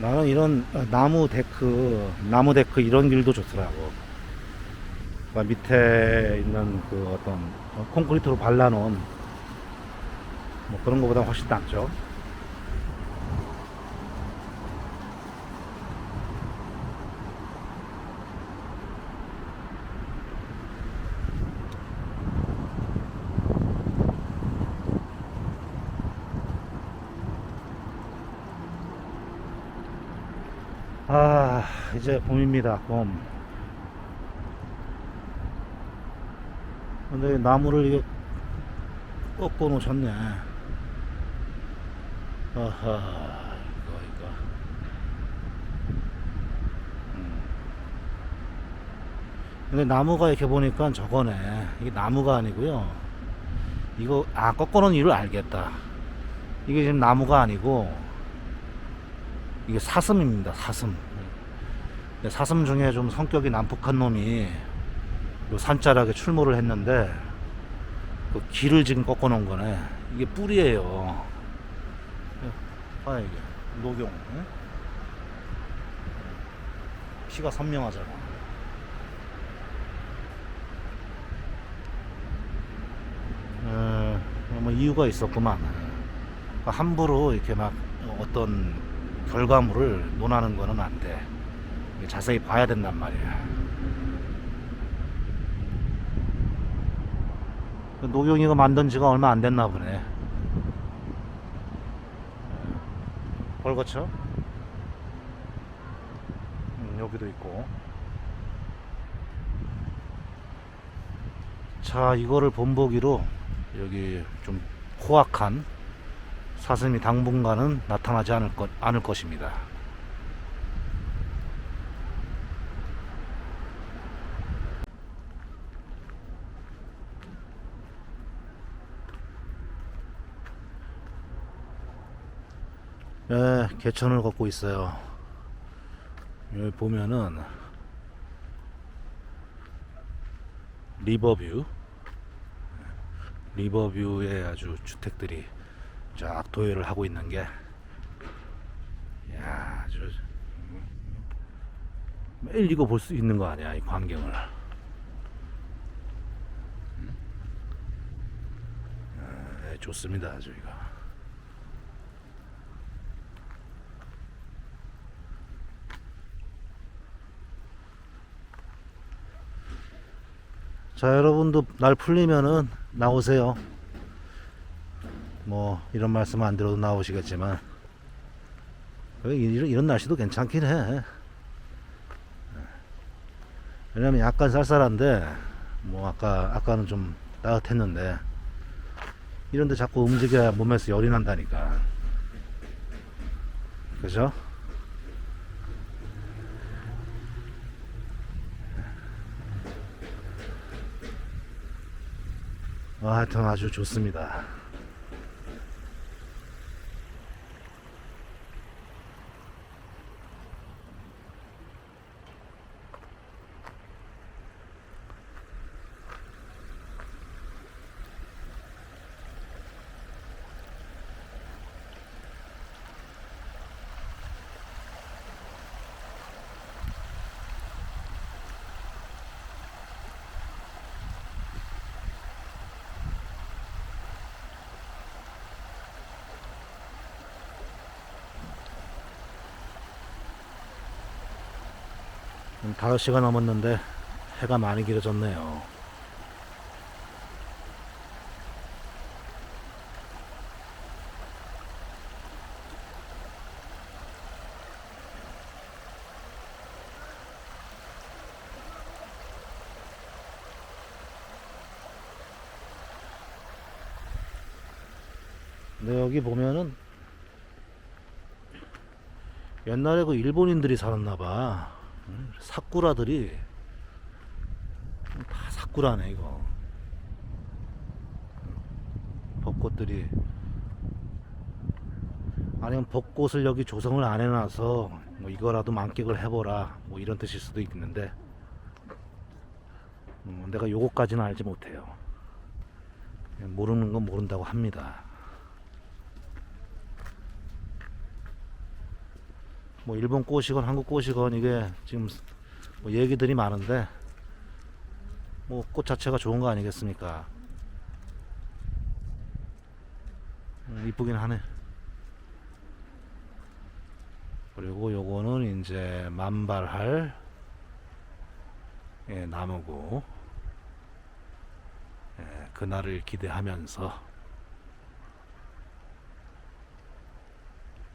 나는 이런 나무 데크, 나무 데크 이런 길도 좋더라고. 그러니까 밑에 있는 그 어떤 어, 콘크리트로 발라놓은 뭐 그런 것보다 훨씬 낫죠. 아, 이제 봄입니다, 봄. 근데 나무를 이거 꺾어 놓으셨네. 아하, 이거, 이거. 음. 근데 나무가 이렇게 보니까 저거네. 이게 나무가 아니고요. 이거, 아, 꺾어 놓은 이유를 알겠다. 이게 지금 나무가 아니고, 이게 사슴입니다. 사슴. 근데 사슴 중에 좀 성격이 난폭한 놈이 요 산자락에 출몰을 했는데 그 길을 지금 꺾어 놓은 거네. 이게 뿔이에요. 아 이게 녹용. 예? 피가 선명하잖아. 어, 뭐 이유가 있었구만. 그러니까 함부로 이렇게 막 어떤 결과물을 논하는 거는 안 돼. 자세히 봐야 된단 말이야. 그 노경이가 만든 지가 얼마 안 됐나 보네. 벌거쳐? 음, 여기도 있고. 자, 이거를 본보기로 여기 좀 호악한 사슴이 당분간은 나타나지 않을 것, 않을 것입니다. 네, 개천을 걷고 있어요. 여기 보면은 리버뷰, 리버뷰에 아주 주택들이 쫙 도열을 하고 있는 게, 야, 아주 매일 이거 볼 수 있는 거 아니야, 이 광경을. 아, 좋습니다, 저희가. 자, 여러분도 날 풀리면은 나오세요. 뭐 이런 말씀 안 들어도 나오시겠지만 이런, 이런 날씨도 괜찮긴 해. 왜냐면 약간 쌀쌀한데 뭐 아까 아까는 좀 따뜻했는데 이런데 자꾸 움직여야 몸에서 열이 난다니까. 그죠? 아, 하여튼 아주 좋습니다. 음, 5시가 넘었는데 해가 많이 길어졌네요. 근데 여기 보면은 옛날에 그 일본인들이 살았나 봐. 응? 사쿠라들이 다 사쿠라네 이거. 벚꽃들이 아니면 벚꽃을 여기 조성을 안 해놔서 뭐 이거라도 만끽을 해보라 뭐 이런 뜻일 수도 있는데 음, 내가 요거까지는 알지 못해요. 모르는 건 모른다고 합니다. 뭐 일본 꽃이건 한국 꽃이건 이게 지금 뭐 얘기들이 많은데 뭐 꽃 자체가 좋은 거 아니겠습니까? 음, 이쁘긴 하네. 그리고 요거는 이제 만발할 예, 나무고 예, 그날을 기대하면서